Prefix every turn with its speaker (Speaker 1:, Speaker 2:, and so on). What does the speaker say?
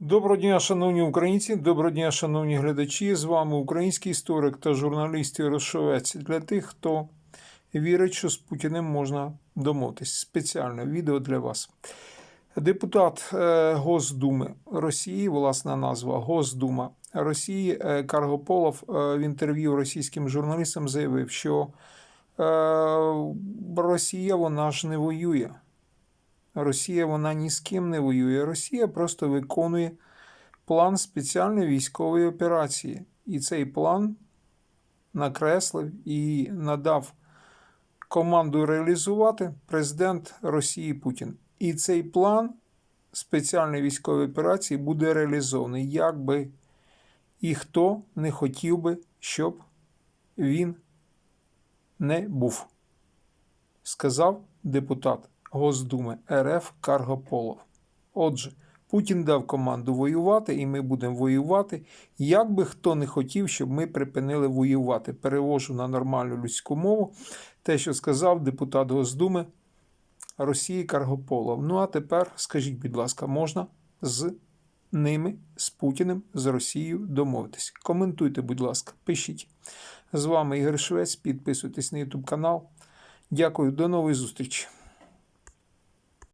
Speaker 1: Доброго дня, шановні українці, доброго дня, шановні глядачі. З вами український історик та журналіст Ярошовець. Для тих, хто вірить, що з Путіним можна домовитись. Спеціальне відео для вас. Депутат е, Госдуми Росії, власна назва Госдума Росії е, Каргополов е, в інтерв'ю російським журналістам заявив, що Росія вона ж не воює. Росія вона ні з ким не воює. Росія просто виконує план спеціальної військової операції. І цей план накреслив і надав команду реалізувати президент Росії Путін. І цей план спеціальної військової операції буде реалізований, як би і хто не хотів би, щоб він не був, сказав депутат Госдуми РФ Каргополов. Отже, Путін дав команду воювати, і ми будемо воювати, як би хто не хотів, щоб ми припинили воювати. Перевожу на нормальну людську мову те, що сказав депутат Госдуми Росії Каргополов. Ну а тепер скажіть, будь ласка, можна з ними, з Путіним, з Росією домовитись? Коментуйте, будь ласка, пишіть. З вами Ігор Швець. Підписуйтесь на YouTube канал. Дякую, до нової зустрічі.